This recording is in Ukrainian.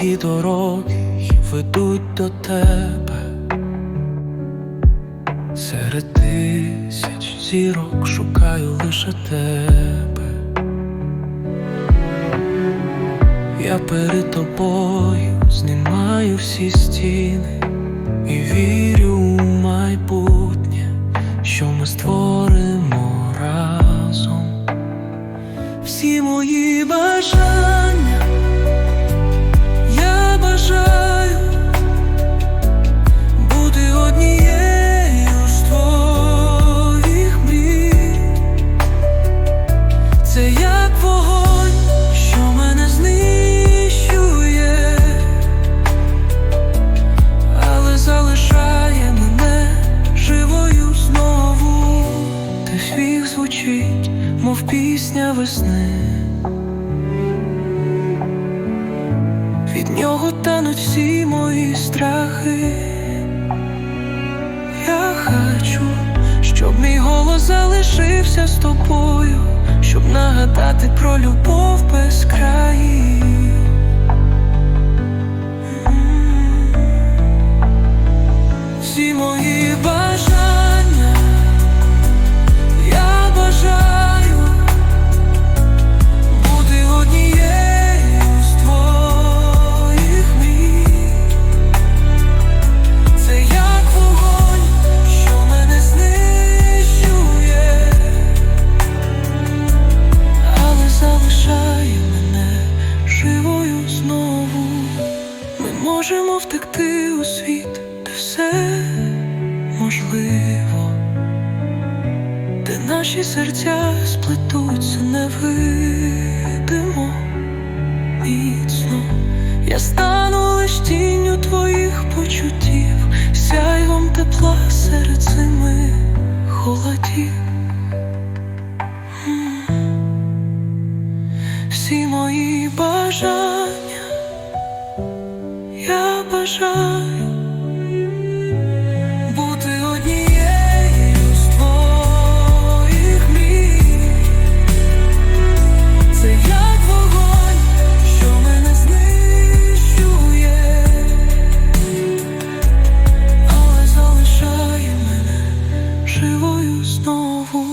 Мої дороги ведуть до тебе. Серед тисяч зірок шукаю лише тебе. Я перед тобою знімаю всі стіни і вірю у майбутнє, що ми створимо разом. Всі мої бажання звучить, мов пісня весни. Від нього тануть всі мої страхи. Я хочу, щоб мій голос залишився з тобою, щоб нагадати про любов без країв. Можемо втекти у світ, де все можливо, де наші серця сплетуться невидимо міцно. Я стану лиш тінню твоїх почуттів, сяйвом тепла серед зими холодів. Всі мої бажання бажаю бути однією з Це як вогонь, що мене знищує, але залишає мене живою знову.